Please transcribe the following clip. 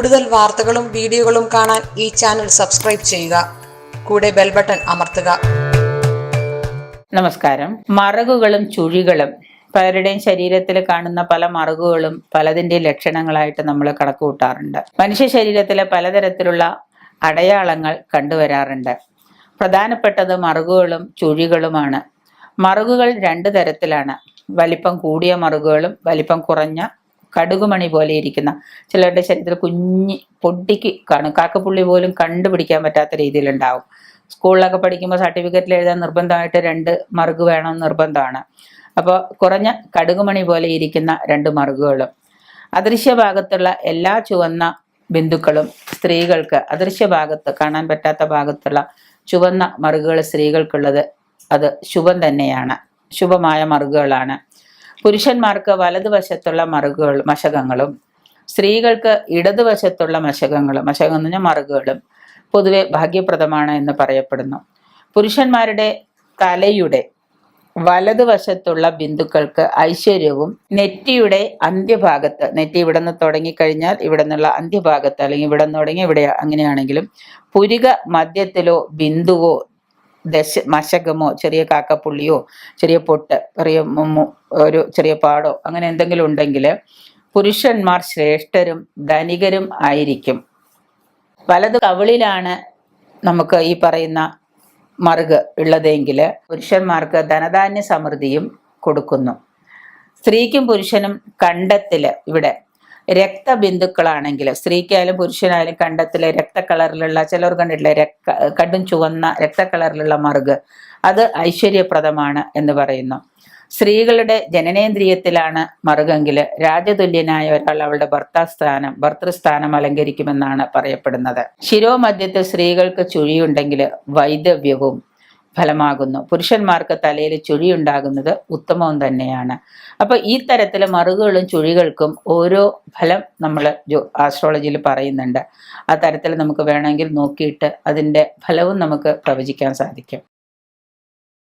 കൂടുതൽ വാർത്തകളും വീഡിയോകളും കാണാൻ ഈ ചാനൽ സബ്സ്ക്രൈബ് ചെയ്യുക. കൂടെ ബെൽ ബട്ടൺ അമർത്തുക. നമസ്കാരം. മറകുകളും ചുഴികളും പലരുടെയും ശരീരത്തിൽ കാണുന്ന പല മറുകുകളും പലതിന്റെ ലക്ഷണങ്ങളായിട്ട് നമ്മൾ കണക്ക് കൂട്ടാറുണ്ട് മനുഷ്യ ശരീരത്തിലെ പലതരത്തിലുള്ള അടയാളങ്ങൾ കണ്ടുവരാറുണ്ട്. പ്രധാനപ്പെട്ടത് മറുകുകളും ചുഴികളുമാണ്. മറുകുകൾ രണ്ട് തരത്തിലാണ്. വലിപ്പം കൂടിയ മറുകുകളും വലിപ്പം കുറഞ്ഞ കടുകുമണി പോലെ ഇരിക്കുന്ന. ചിലരുടെ ശരീരത്തിൽ കുഞ്ഞി പൊട്ടിക്ക് കാണും. കാക്കപ്പുള്ളി പോലും കണ്ടുപിടിക്കാൻ പറ്റാത്ത രീതിയിലുണ്ടാവും. സ്കൂളിലൊക്കെ പഠിക്കുമ്പോൾ സർട്ടിഫിക്കറ്റിൽ എഴുതാൻ നിർബന്ധമായിട്ട് രണ്ട് മറുക് വേണം നിർബന്ധമാണ്. അപ്പോൾ കുറഞ്ഞ കടുകുമണി പോലെ ഇരിക്കുന്ന രണ്ട് മറുകുകളും. അദൃശ്യ ഭാഗത്തുള്ള എല്ലാ ചുവന്ന ബിന്ദുക്കളും സ്ത്രീകൾക്ക് അദൃശ്യ ഭാഗത്ത് കാണാൻ പറ്റാത്ത ഭാഗത്തുള്ള ചുവന്ന മറുകുകൾ സ്ത്രീകൾക്കുള്ളത് അത് ശുഭം തന്നെയാണ്. ശുഭമായ മറുകുകളാണ്. പുരുഷന്മാർക്ക് വലതുവശത്തുള്ള മറുകുകൾ മശകങ്ങളും സ്ത്രീകൾക്ക് ഇടതുവശത്തുള്ള മശകങ്ങളും മശകം എന്ന് പറഞ്ഞാൽ മറുകുകളും പൊതുവെ ഭാഗ്യപ്രദമാണ് എന്ന് പറയപ്പെടുന്നു. പുരുഷന്മാരുടെ തലയുടെ വലതുവശത്തുള്ള ബിന്ദുക്കൾക്ക് ഐശ്വര്യവും നെറ്റിയുടെ അന്ത്യഭാഗത്ത് നെറ്റി ഇവിടെ നിന്ന് തുടങ്ങിക്കഴിഞ്ഞാൽ ഇവിടെ നിന്നുള്ള അന്ത്യഭാഗത്ത് അല്ലെങ്കിൽ ഇവിടെ നിന്ന് തുടങ്ങി ഇവിടെ അങ്ങനെയാണെങ്കിലും പുരിക മധ്യത്തിലോ ബിന്ദുവോ ദശ മശകമോ ചെറിയ കാക്കപ്പുള്ളിയോ ചെറിയ പൊട്ട് ചെറിയ ഒരു ചെറിയ പാടോ അങ്ങനെ എന്തെങ്കിലും ഉണ്ടെങ്കിൽ പുരുഷന്മാർ ശ്രേഷ്ഠരും ധനികരും ആയിരിക്കും. വലത് കവിളിലാണ് നമുക്ക് ഈ പറയുന്ന മറുക് ഉള്ളതെങ്കിൽ പുരുഷന്മാർക്ക് ധനധാന്യ സമൃദ്ധിയും കൊടുക്കുന്നു. സ്ത്രീക്കും പുരുഷനും കണ്ടത്തിൽ ഇവിടെ രക്തബിന്ദുക്കളാണെങ്കിൽ സ്ത്രീക്കായാലും പുരുഷനായാലും കണ്ടത്തിലെ രക്ത കളറിലുള്ള ചിലർ കണ്ടിട്ടില്ലേ രക്ത കടും ചുവന്ന രക്ത കളറിലുള്ള മറുക്. അത് ഐശ്വര്യപ്രദമാണ് എന്ന് പറയുന്നു. സ്ത്രീകളുടെ ജനനേന്ദ്രിയത്തിലാണ് മറുകെങ്കിൽ രാജതുല്യനായ ഒരാൾ അവളുടെ ഭർത്താസ്ഥാനം ഭർത്തൃസ്ഥാനം അലങ്കരിക്കുമെന്നാണ് പറയപ്പെടുന്നത്. ശിരോമധ്യത്തിൽ സ്ത്രീകൾക്ക് ചുഴിയുണ്ടെങ്കിൽ വൈദവ്യവും ഫലമാകുന്നു. പുരുഷന്മാർക്ക് തലയിൽ ചുഴിയുണ്ടാകുന്നത് ഉത്തമവും തന്നെയാണ്. അപ്പോൾ ഈ തരത്തിലെ മറുകുകളും ചുഴികൾക്കും ഓരോ ഫലം നമ്മൾ ആസ്ട്രോളജിയിൽ പറയുന്നുണ്ട്. ആ തരത്തിൽ നമുക്ക് വേണമെങ്കിൽ നോക്കിയിട്ട് അതിന്റെ ഫലവും നമുക്ക് പ്രവചിക്കാൻ സാധിക്കും.